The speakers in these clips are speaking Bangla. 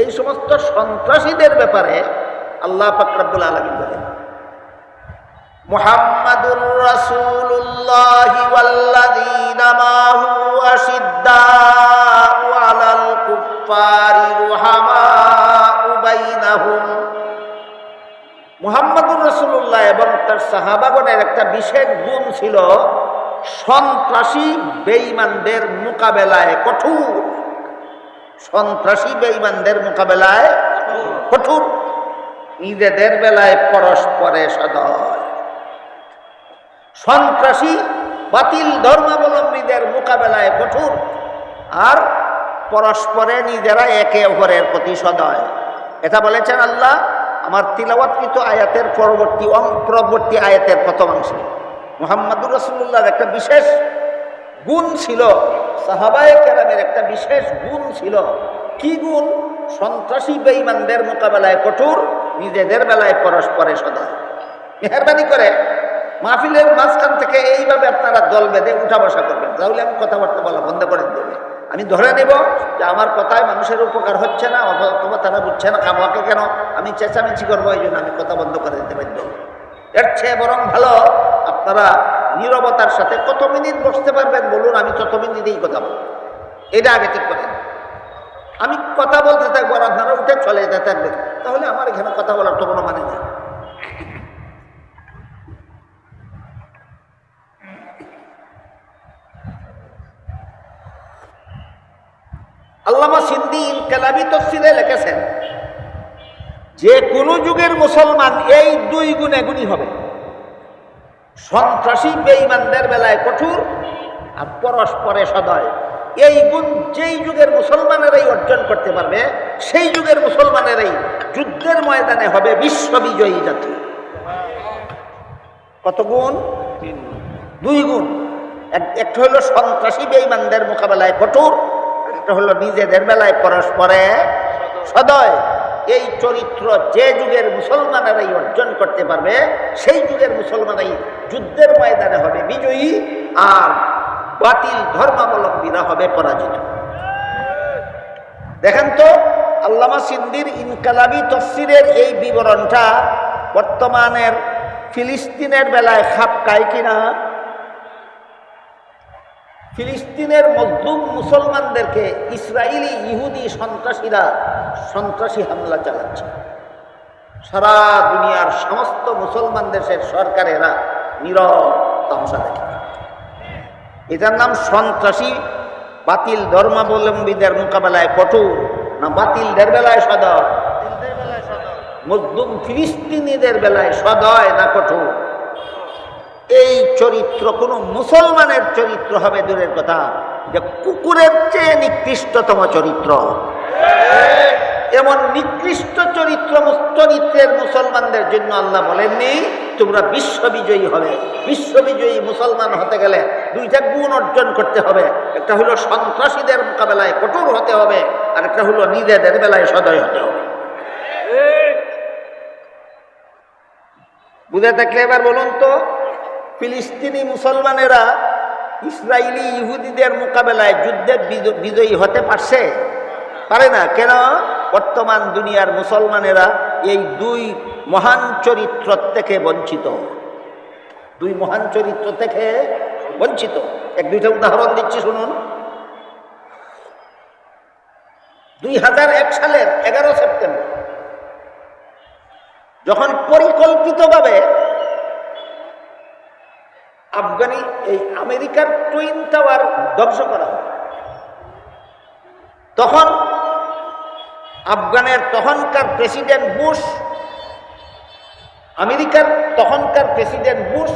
এই সমস্ত সন্ত্রাসীদের ব্যাপারে আল্লাহ ফাকরাবুল আলমিন বলেন, মুহাম্মাদুর রাসূলুল্লাহ ওয়াল্লাযীনা মাহু আশিদ্দাউ আলাল কুফফারি রুহামাউ বাইনাহুম। মুহাম্মাদুর রাসূলুল্লাহ এবং তার সাহাবাগণের একটা বিশেষ গুণ ছিল সন্ত্রাসী বেঈমানদের মোকাবেলায় কঠোর সন্ত্রাসী বেঈমানদের মোকাবেলায় কঠোর। নিজেদের বেলায় পরস্পরে সদয়। সন্ত্রাসী বাতিল ধর্মাবলম্বীদের মোকাবেলায় কঠোর আর পরস্পরে নিজেরা একে অপরের প্রতি সদয়। এটা বলেছেন আল্লাহ আমার তিলাওয়াতকৃত আয়াতের পরবর্তী পরবর্তী আয়াতের প্রথম অংশে। মোহাম্মদুর রসুল্লাহর একটা বিশেষ গুণ ছিল। সাহাবায়ে কেরামের একটা বিশেষ গুণ ছিল। কি গুণ? সন্ত্রাসী বেঈমানদের মোকাবেলায় কঠোর, নিজেদের বেলায় পরস্পরে সদয়। মেহরবানি করে। মাহফিলের মাঝখান থেকে এইভাবে আপনারা দল বেঁধে উঠা বসা করবেন। তাহলে আমি কথাবার্তা বলা বন্ধ করে দেবে। আমি ধরে নেব যে আমার কথায় মানুষের উপকার হচ্ছে না, অথবা তারা বুঝছে না আমাকে কেন আমি চেঁচামেচি করব, এই জন্য আমি কথা বন্ধ করে দিতে বাধ্য এর চেয়ে বরং ভালো আপনারা নীরবতার সাথে কত মিনিট বসতে পারবেন বলুন, আমি তত মিনিটেই কথা বলব। এটা আগে ঠিক করেন। আমি কথা বলতে থাকব আর আপনারা উঠে চলে যেতে থাকবেন। তাহলে আমার এখানে কথা বলার তো কোনো মানে নেই। আল্লামা সিন্দি ইনকালাবি তফসিলে লিখেছেন, যে কোনো যুগের মুসলমান এই দুই গুণে গুণী হবে। সন্ত্রাসী বেঈমানদের বেলায় কঠোর আর পরস্পরে সদয়। এই গুণ যেই যুগের মুসলমানেরাই অর্জন করতে পারবে সেই যুগের মুসলমানেরাই যুদ্ধের ময়দানে হবে বিশ্ববিজয়ী জাতি। কত গুণ? দুই গুণ। এক- একটা হলো সন্ত্রাসী বেঈমানদের মোকাবেলায় কঠোর একটা হলো নিজেদের বেলায় পরস্পরে সদয়। এই চরিত্র যে যুগের মুসলমানেরাই অর্জন করতে পারবে, সেই যুগের মুসলমানাই যুদ্ধের ময়দানে হবে বিজয়ী আর বাতিল ধর্মাবলম্বীরা হবে পরাজিত। দেখেন তো, আল্লামা সিন্দির ইনকালাবি তফসিরের এই বিবরণটা বর্তমানের ফিলিস্তিনের বেলায় খাপ খায় কিনা? ফিলিস্তিনের মজলুম মুসলমানদেরকে ইসরায়েলি ইহুদি সন্ত্রাসীরা সন্ত্রাসী হামলা চালাচ্ছে। সারা দুনিয়ার সমস্ত মুসলমান দেশের সরকারেরা নীরব তামসা দেখে এটার নাম সন্ত্রাসী, বাতিল ধর্মাবলম্বীদের মোকাবেলায় কঠোর না বাতিলদের বেলায় সদয়? মজলুম ফিলিস্তিনিদের বেলায় সদয় না কঠোর? চরিত্র, কোনো মুসলমানের চরিত্র হবে দূরের কথা, যে কুকুরের চেয়ে নিকৃষ্টতম চরিত্র। এমন নিকৃষ্ট চরিত্র চরিত্রের মুসলমানদের জন্য আল্লাহ বলেননি, তোমরা বিশ্ববিজয়ী হবে। বিশ্ববিজয়ী মুসলমান হতে গেলে দুইটা গুণ অর্জন করতে হবে। একটা হলো সন্ত্রাসীদের মোকাবেলায় কঠোর হতে হবে, আর একটা হলো নিজেদের বেলায় সদয় হতে হবে। বুঝে থাকলে এবার বলুন তো ফিলিস্তিনি মুসলমানেরা ইসরায়েলি ইহুদিদের মোকাবেলায় যুদ্ধে বিজয়ী হতে পারছে? পারে না। কেন? বর্তমান দুনিয়ার মুসলমানেরা এই দুই মহান চরিত্র থেকে বঞ্চিত। দুই মহান চরিত্র থেকে বঞ্চিত। এক দুইটা উদাহরণ দিচ্ছি, শুনুন। দুই হাজার এক সালের এগারো সেপ্টেম্বর, যখন পরিকল্পিতভাবে আফগানি এই আমেরিকার টুইন টাওয়ার ধ্বংস করা হয়। তখন আফগানের তখনকার প্রেসিডেন্ট বুশ আমেরিকার তখনকার প্রেসিডেন্ট বুশ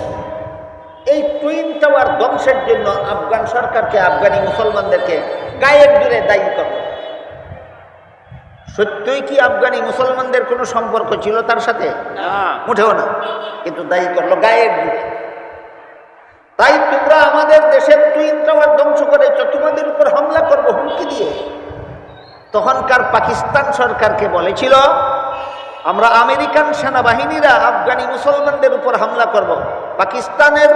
এই টুইন টাওয়ার ধ্বংসের জন্য আফগান সরকারকে আফগানি মুসলমানদেরকে গায়ের জুড়ে দায়ী করল সত্যই কি আফগানি মুসলমানদের কোনো সম্পর্ক ছিল তার সাথে? উঠেও না। কিন্তু দায়ী করল গায়ের জুড়ে তাই তোমরা আমাদের দেশের টুইন টাওয়ার ধ্বংস করেছ তোমাদের উপর হামলা করব হুমকি দিয়ে। তখনকার পাকিস্তান সরকারকে বলেছিল, আমরা আমেরিকান সেনাবাহিনীরা আফগানি মুসলমানদের উপর হামলা করব। পাকিস্তানের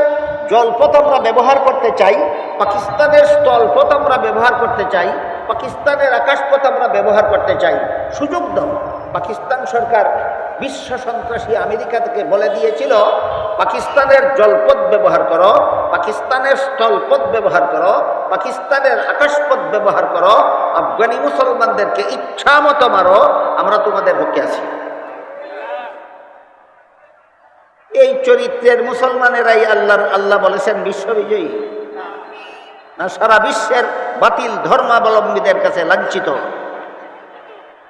জলপথ আমরা ব্যবহার করতে চাই, পাকিস্তানের স্থলপথ আমরা ব্যবহার করতে চাই, পাকিস্তানের আকাশপথ আমরা ব্যবহার করতে চাই। সুযোগ দাও। পাকিস্তান সরকার বিশ্ব সন্ত্রাসী আমেরিকা থেকে বলে দিয়েছিল পাকিস্তানের জলপথ ব্যবহার করো, পাকিস্তানের স্থলপথ ব্যবহার করো, পাকিস্তানের আকাশপথ ব্যবহার করো, আফগানি মুসলমানদেরকে ইচ্ছা মতো মারো, আমরা তোমাদের পক্ষে আছি। এই চরিত্রের মুসলমানেরাই আল্লাহর, আল্লাহ বলেছেন বিশ্ববিজয়ী। না, সারা বিশ্বের বাতিল ধর্মাবলম্বীদের কাছে লাঞ্ছিত।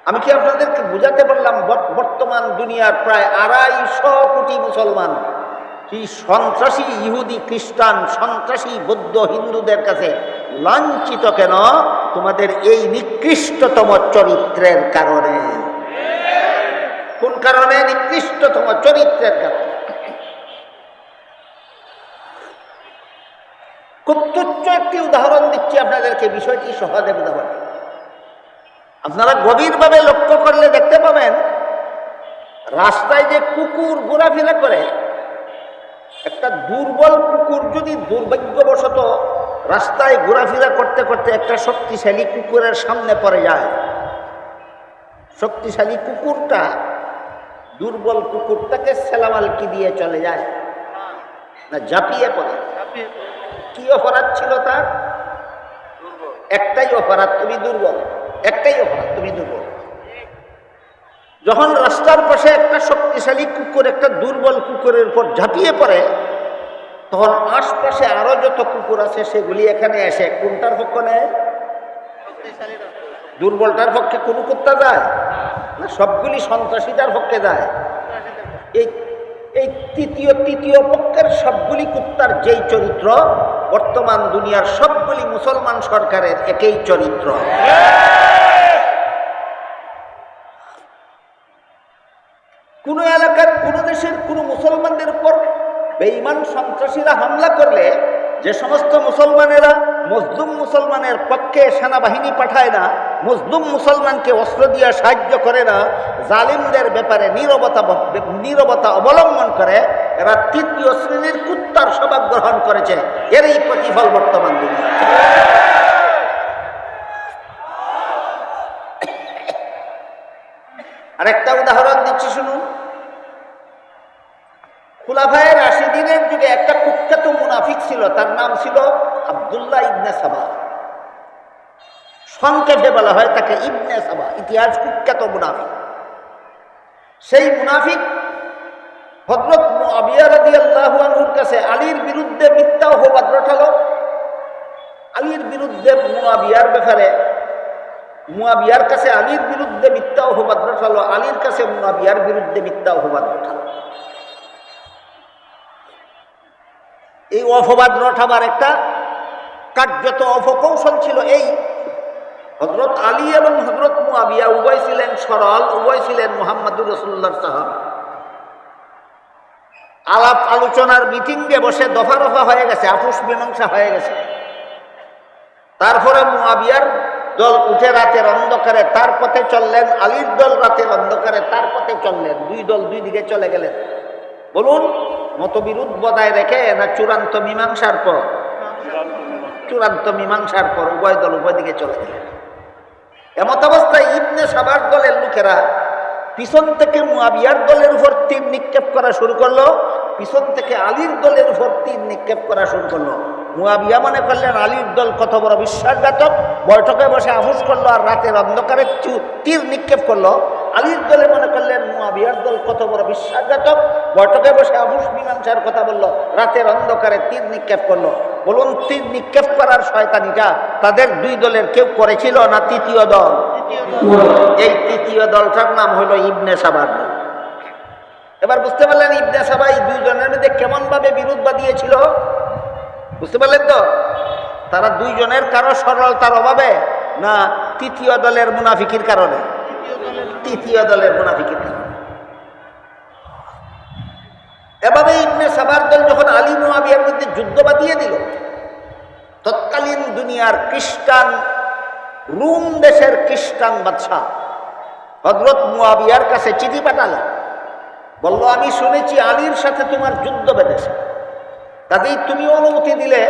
আমি কি আপনাদেরকে বুঝাতে পারলাম বর- বর্তমান দুনিয়ার প্রায় আড়াইশো কোটি মুসলমান এই সন্ত্রাসী ইহুদি খ্রিস্টান, সন্ত্রাসী বৌদ্ধ হিন্দুদের কাছে লাঞ্ছিত কেন? তোমাদের এই নিকৃষ্টতম চরিত্রের কারণে। কোন কারণে? নিকৃষ্টতম চরিত্রের কারণে। খুব তুচ্ছ একটি উদাহরণ দিচ্ছি আপনাদেরকে, বিষয়টি সহজে বুঝাবার আপনারা গভীরভাবে লক্ষ্য করলে দেখতে পাবেন, রাস্তায় যে কুকুর ঘোরাফেরা করে একটা দুর্বল কুকুর যদি দুর্ভাগ্যবশত রাস্তায় ঘোরাফেরা করতে করতে একটা শক্তিশালী কুকুরের সামনে পড়ে যায় শক্তিশালী কুকুরটা দুর্বল কুকুরটাকে সেলামালকি দিয়ে চলে যায় না ঝাঁপিয়ে পড়ে। কি অপরাধ ছিল তার? একটাই অপরাধ তুমি দুর্বল। একটাই অপরাধ তুমি দুর্বল। যখন রাস্তার পাশে একটা শক্তিশালী কুকুর, একটা দুর্বল কুকুরের উপর ঝাঁপিয়ে পড়ে, তখন আশপাশে আরও যত কুকুর আছে, সেগুলি এখানে এসে, কোনটার পক্ষ নেয়? দুর্বলটার পক্ষে কোন কুত্তা যায়? না, সবগুলি সন্ত্রাসীটার পক্ষে যায়। এই এই তৃতীয় তৃতীয় পক্ষের সবগুলি কুত্তার যেই চরিত্র, বর্তমান দুনিয়ার সবগুলি মুসলমান সরকারের একই চরিত্র। কোন এলাকার, কোন দেশের, কোন মুসলমানদের উপর বেঈমান সন্ত্রাসীরা হামলা করলে যে সমস্ত মুসলমানেরা মজলুম মুসলমানের পক্ষে সেনাবাহিনী পাঠায় না, মজলুম মুসলমানকে অস্ত্র দিয়ে সাহায্য করে না, জালিমদের ব্যাপারে নীরবতা নীরবতা অবলম্বন করে, এরা তৃতীয় শ্রেণির কুত্তার স্বভাব গ্রহণ করেছে। এরই প্রতিফল বর্তমান দুনিয়া আরেকটা উদাহরণ দিচ্ছি শুনুন। খুলাফায়ের রাশিদিনের যুগে একটা কুখ্যাত মুনাফিক ছিল, তার নাম ছিল আবদুল্লাহ ইবনে সাবা। সংক্ষেপে বলা হয় তাকে ইবনে সাবা, ইতিহাস কুখ্যাত মুনাফিক। সেই মুনাফিক হজরত আবিয়ার কাছে আলীর বিরুদ্ধে মিথ্যা অপবাদ রটালো। আলীর বিরুদ্ধে মুয়াবিয়ার ব্যাপারে মুয়াবিয়ার কাছে আলীর বিরুদ্ধে মিথ্যা অপবাদ রটালো, আলীর কাছে মুয়াবিয়ার বিরুদ্ধে মিথ্যা অপবাদ রটালো। এই অপবাদ রটাবার একটা কার্যত অপকৌশল ছিল এই। হজরত আলী এবং হজরত মুয়াবিয়া উভয় ছিলেন সরল, উভয় ছিলেন মোহাম্মদুর রসুল্লাহ সাহাব। আলাপ আলোচনার মিটিংয়ে বসে দফা দফা হয়ে গেছে আপুস মীমাংসা হয়ে গেছে। তারপরে মুয়াবিয়ার দল উঠে রাতের অন্ধকারে তার পথে চললেন, আলীর দল রাতের অন্ধকারে তার পথে চললেন, দুই দল দুই দিকে চলে গেলেন। বলুন মতবিরোধ বজায় রেখে না চূড়ান্ত মীমাংসার পর? চূড়ান্ত মীমাংসার পর উভয় দল উভয় দিকে চলে গেলেন। এমত অবস্থায় ইবনে সাবার দলের লোকেরা পিছন থেকে মুয়াবিয়ার দলের উপর তীর নিক্ষেপ করা শুরু করল, পিছন থেকে আলীর দলের উপর তীর নিক্ষেপ করা শুরু করল। মুয়াবিয়া মনে করলেন, আলীর দল কত বড় বিশ্বাসঘাতক, বৈঠকে বসে আহুস করল আর রাতের অন্ধকারে তীর নিক্ষেপ করল। আলীর দলে মনে করলেন, মুয়াবিয়ার দল কত বড় বিশ্বাসঘাতক। বৈঠকে বসে আহুস মীমাংসার কথা বলল, রাতের অন্ধকারে তীর নিক্ষেপ করল। বলুন, তীর নিক্ষেপ করার শয়তানিটা তাদের দুই দলের কেউ করেছিল না তৃতীয় দল? এই তৃতীয় দলটার নাম হলো ইবনে সাবার এবার বুঝতে পারলেন, ইবনে সাবা এই দুইজনের মধ্যে কেমন ভাবে বিরোধ বাঁধিয়েছিল? বুঝতে পারলেন তো? তারা দুইজনের কারও সরলতার অভাবে না তৃতীয় দলের মুনাফিকির কারণে? তৃতীয় দলের মুনাফিকির এভাবে ইবনে সাবার দল যখন আলী মুয়াবিয়ার মধ্যে যুদ্ধ বাঁধিয়ে দিল, তৎকালীন দুনিয়ার খ্রিস্টান, রুম দেশের খ্রিস্টান বাদশাহ হজরত মুয়াবিয়ার কাছে চিঠি পাঠালো। বলল, আমি শুনেছি আলীর সাথে তোমার যুদ্ধ বেঁধেছে। কাজেই তুমি অনুমতি দিলে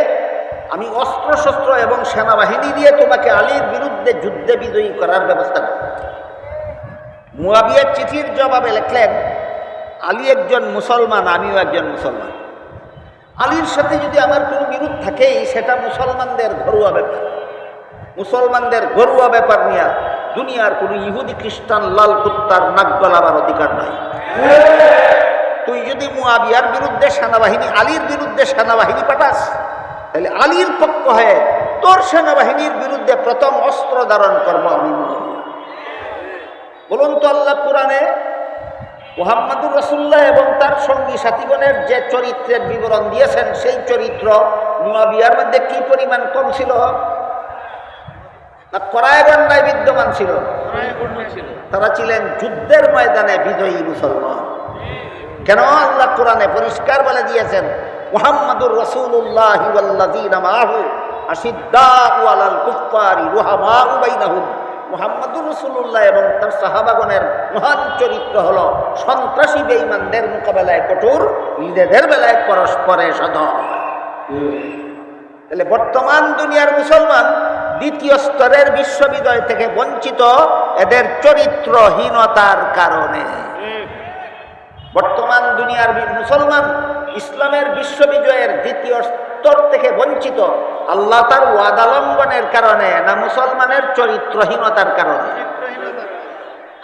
আমি অস্ত্র শস্ত্র এবং সেনাবাহিনী দিয়ে তোমাকে আলীর বিরুদ্ধে যুদ্ধে বিজয়ী করার ব্যবস্থা করব। মুয়াবিয়ার চিঠির জবাবে লিখলেন, আলী একজন মুসলমান, আমিও একজন মুসলমান। আলীর সাথে যদি আমার কোনো বিরোধ থাকেই সেটা মুসলমানদের ঘরোয়া ব্যাপার। মুসলমানদের ঘরোয়া ব্যাপার নিয়ে দুনিয়ার কোনো ইহুদি খ্রিস্টান লাল কুত্তার নাক গলাবার অধিকার নাই। তুই যদি মুয়াবিয়ার বিরুদ্ধে সেনাবাহিনী, আলীর বিরুদ্ধে সেনাবাহিনী পাঠাস, তাহলে আলীর পক্ষ হয়ে তোর সেনাবাহিনীর বিরুদ্ধে প্রথম অস্ত্র ধারণ করব আমি মুয়াবিয়া। বলুন তো আল্লাহ কোরআনে মোহাম্মদুর রসুল্লাহ এবং তার সঙ্গী সাথীগণের যে চরিত্রের বিবরণ দিয়েছেন সেই চরিত্র মুয়াবিয়ার মধ্যে কি পরিমাণ কম ছিল? না করায়গন্ডায় বিদ্যমান ছিল? তারা ছিলেন যুদ্ধের ময়দানে বিজয়ী মুসলমান। কেন আল্লাহ কোরআনে পরিষ্কার বলে দিয়েছেন মুহাম্মাদুর রসুল্লাহ আলাল কুফফারি রুহামাউ বাইনাহুম। মুহাম্মাদুর রসুল্লাহ এবং তার সাহাবাগণের মহান চরিত্র হল সন্ত্রাসী বেঈমানদের মোকাবেলায় কঠোর ঈদের বেলায় পরস্পরে সদয়। তাহলে বর্তমান দুনিয়ার মুসলমান দ্বিতীয় স্তরের বিশ্ববিদ্যালয় থেকে বঞ্চিত এদের চরিত্রহীনতার কারণে। বর্তমান দুনিয়ার মুসলমান ইসলামের বিশ্ববিজয়ের দ্বিতীয় স্তর থেকে বঞ্চিত, আল্লাহ তার ওয়াদালম্বনের কারণে না মুসলমানের চরিত্রহীনতার কারণে।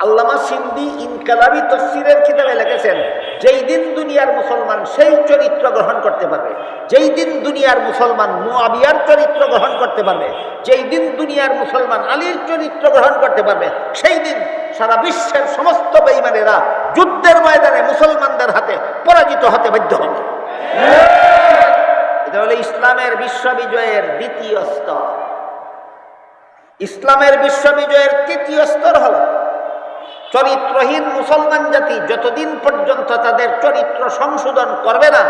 আল্লামা সিন্দি ইনকালাবি তফসিরের কিতাবে লিখেছেন, যেই দিন দুনিয়ার মুসলমান সেই চরিত্র গ্রহণ করতে পারবে, যেই দিন দুনিয়ার মুসলমান মুআবিয়ার চরিত্র গ্রহণ করতে পারবে, যেই দিন দুনিয়ার মুসলমান আলীর চরিত্র গ্রহণ করতে পারবে, সেই দিন সারা বিশ্বের সমস্ত বেইমানেরা যুদ্ধের ময়দানে মুসলমানদের হাতে পরাজিত হতে বাধ্য হবে। এটা হলো ইসলামের বিশ্ববিজয়ের দ্বিতীয় স্তর। ইসলামের বিশ্ববিজয়ের তৃতীয় স্তর হলো চরিত্রহীন মুসলমান জাতি যতদিন পর্যন্ত তাদের চরিত্র সংশোধন করবে না,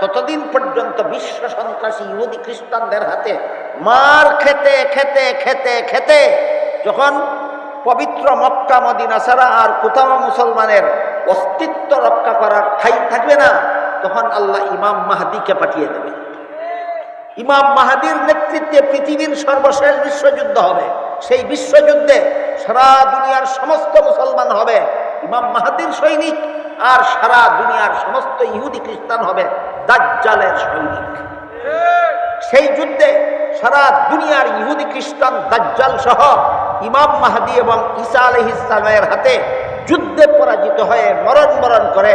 ততদিন পর্যন্ত বিশ্ব সন্ত্রাসী ইহুদি খ্রিস্টানদের হাতে মার খেতে খেতে খেতে খেতে যখন পবিত্র মক্কা, মদিনা ছাড়া আর কোথাও মুসলমানের অস্তিত্ব রক্ষা করার ঠাই থাকবে না। তখন আল্লাহ ইমাম মাহাদিকে পাঠিয়ে দেবে। ইমাম মাহাদির নেতৃত্বে পৃথিবীর সর্বশেষ বিশ্বযুদ্ধ হবে। সেই বিশ্বযুদ্ধে সারা দুনিয়ার সমস্ত মুসলমান হবে। ইমাম মাহাদির সৈনিক আর সারা দুনিয়ার সমস্ত ইহুদি খ্রিস্টান হবে দাজ্জালের সৈনিক। সেই যুদ্ধে সারা দুনিয়ার ইহুদি খ্রিস্টান, দাজ্জাল সহ ইমাম মাহাদি এবং ঈসা আলহ ইসলামের হাতে যুদ্ধে পরাজিত হয়ে মরণ মরণ করে।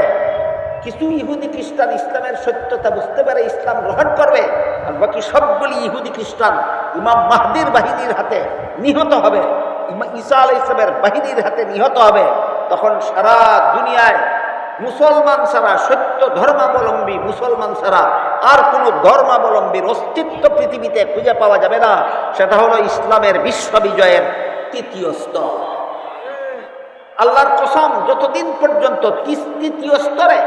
কিছু ইহুদি খ্রিস্টান ইসলামের সত্যতা বুঝতে পারে ইসলাম গ্রহণ করবে। আর বাকি সবগুলি ইহুদি খ্রিস্টান ইমাম মাহদির বাহিনীর হাতে নিহত হবে। ঈসা আলাই ইসলামের বাহিনীর হাতে নিহত হবে। তখন সারা দুনিয়ায় মুসলমান ছাড়া সত্য ধর্মাবলম্বী মুসলমান ছাড়া আর কোনো ধর্মাবলম্বীর অস্তিত্ব পৃথিবীতে খুঁজে পাওয়া যাবে না। সেটা হলো ইসলামের বিশ্ববিজয়ের তৃতীয় স্তর আল্লাহর কসম, যতদিন পর্যন্ত তৃতীয় স্তরে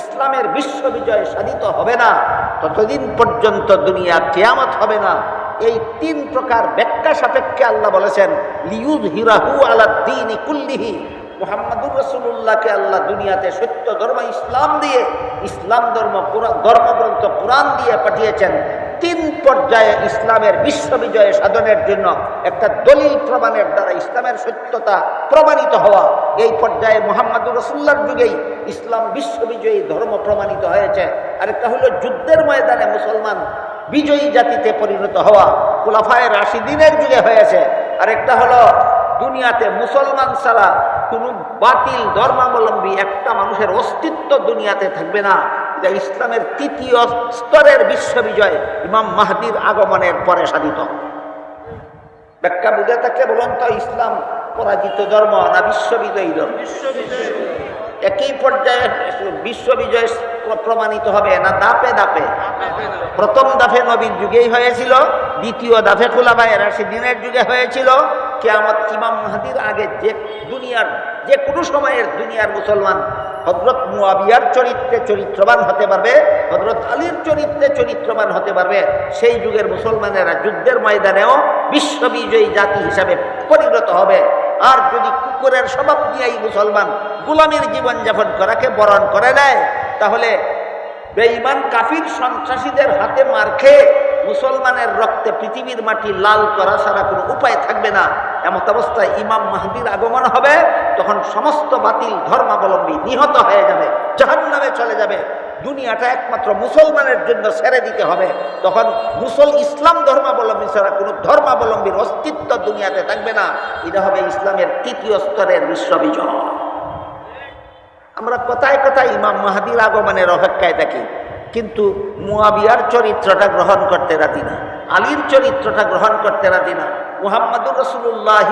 ইসলামের বিশ্ববিজয় সাধিত হবে না, ততদিন পর্যন্ত দুনিয়া কেয়ামত হবে না। এই তিন প্রকার ব্যাখ্যা সাপেক্ষে আল্লাহ বলেছেন লিউজ হিরাহু আলাদ্দিন কুল্লিহি। মোহাম্মদুর রসুল্লাহকে আল্লাহ দুনিয়াতে সত্য ধর্ম ইসলাম দিয়ে, ইসলাম ধর্ম ধর্মগ্রন্থ কোরআন দিয়ে পাঠিয়েছেন। তিন পর্যায়ে ইসলামের বিশ্ববিজয় সাধনের জন্য একটা দলিল প্রমাণের দ্বারা ইসলামের সত্যতা প্রমাণিত হওয়া। এই পর্যায়ে মোহাম্মদুর রসুল্লার যুগেই ইসলাম বিশ্ববিজয়ী ধর্ম প্রমাণিত হয়েছে। আরেকটা হলো যুদ্ধের ময়দানে মুসলমান বিজয়ী জাতিতে পরিণত হওয়া কুলাফায় রাশিদিনের যুগে হয়েছে। আরেকটা হলো দুনিয়াতে মুসলমান ছাড়া কোনো বাতিল ধর্মাবলম্বী একটা মানুষের অস্তিত্ব দুনিয়াতে থাকবে না। এটা ইসলামের তৃতীয় স্তরের বিশ্ববিজয় ইমাম মাহদির আগমনের পরে সাধিত। ব্যাখ্যা বুঝে থাকলে বলুন তো ইসলাম পরাজিত ধর্ম না বিশ্ববিজয়ী ধর্ম? একই পর্যায়ে বিশ্ববিজয় প্রমাণিত হবে না দাপে দাপে। প্রথম দাফে নবীর যুগেই হয়েছিল দ্বিতীয় দাফে খোলা খোলাবায় রাশিদিনের যুগে হয়েছিল কেয়ামত ইমাম মাহাদির আগে যে দুনিয়ার, যে কোনো সময়ের দুনিয়ার মুসলমান হজরত মুয়াবিয়ার চরিত্রে চরিত্রবান হতে পারবে হজরত আলীর চরিত্রে চরিত্রবান হতে পারবে, সেই যুগের মুসলমানেরা যুদ্ধের ময়দানেও বিশ্ববিজয়ী জাতি হিসাবে পরিণত হবে। আর যদি কুকুরের স্বভাব নিয়েই মুসলমান গোলামীর জীবনযাপন করাকে বরণ করে নেয়, তাহলে বেঈমান, কাফির, সন্ত্রাসীদের হাতে মার খেয়ে মুসলমানের রক্তে পৃথিবীর মাটি লাল করা ছাড়া কোনো উপায় থাকবে না। এমত অবস্থায় ইমাম মাহদির আগমন হবে, তখন সমস্ত বাতিল ধর্মাবলম্বী নিহত হয়ে যাবে, জাহান্নামে চলে যাবে। দুনিয়াটা একমাত্র মুসলমানের জন্য ছেড়ে দিতে হবে। তখন মুসল ইসলাম ধর্মাবলম্বী ছাড়া কোনো ধর্মাবলম্বীর অস্তিত্ব দুনিয়াতে থাকবে না। এটা হবে ইসলামের তৃতীয় স্তরের বিশ্ববিজয়। আমরা কোথায় কোথায় ইমাম মাহাদির আগমনের অপেক্ষায় থাকি? কিন্তু মুয়াবিয়ার চরিত্রটা গ্রহণ করতে রাজি না। আলীর চরিত্রটা গ্রহণ করতে রাজি না। মুহাম্মাদুর রসুল্লাহ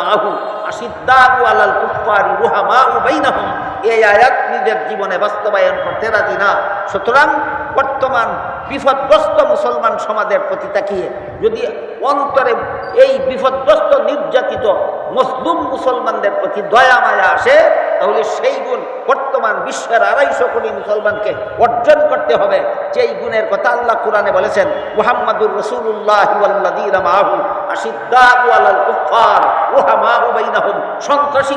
মাহু আশিদ্দাহু আলাল কুফারি রুহামাহু বাইনাহুম। এই আয়াত নিজের জীবনে বাস্তবায়ন করতে রাজি না। সুতরাং বর্তমান বিপদগ্রস্ত মুসলমান সমাজের প্রতি তাকিয়ে যদি অন্তরে এই বিপদগ্রস্ত, নির্যাতিত মজলুম মুসলমানদের প্রতি দয়া মায়া আসে তাহলে সেই গুণ বর্তমান বিশ্বের আড়াইশো কোটি মুসলমানকে অর্জন করতে হবে। যেই গুণের কথা আল্লাহ কোরআনে বলেছেন, মুহাম্মাদুর রসুল্লাহ সন্ত্রাসী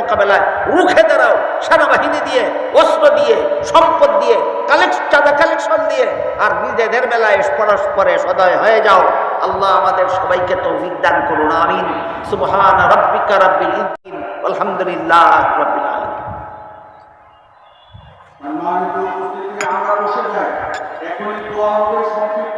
মোকাবেলায় রুখে দাঁড়াও, সেনাবাহিনী দিয়ে, অস্ত্র দিয়ে, সম্পদ দিয়ে চাঁদা কালেকশন দিয়ে, আর নিজেদের বেলায় পরস্পরে সদয় হয়ে যাও। আল্লাহ আমাদের সবাইকে তৌফিক দান করুন, আমিন। সুবহান রাব্বিকা রাব্বিল আলহামদুলিল্লাহ উপস্থিতি আমরা বসে যাই। এখনই দোয়া হবে সংক্ষিপ্ত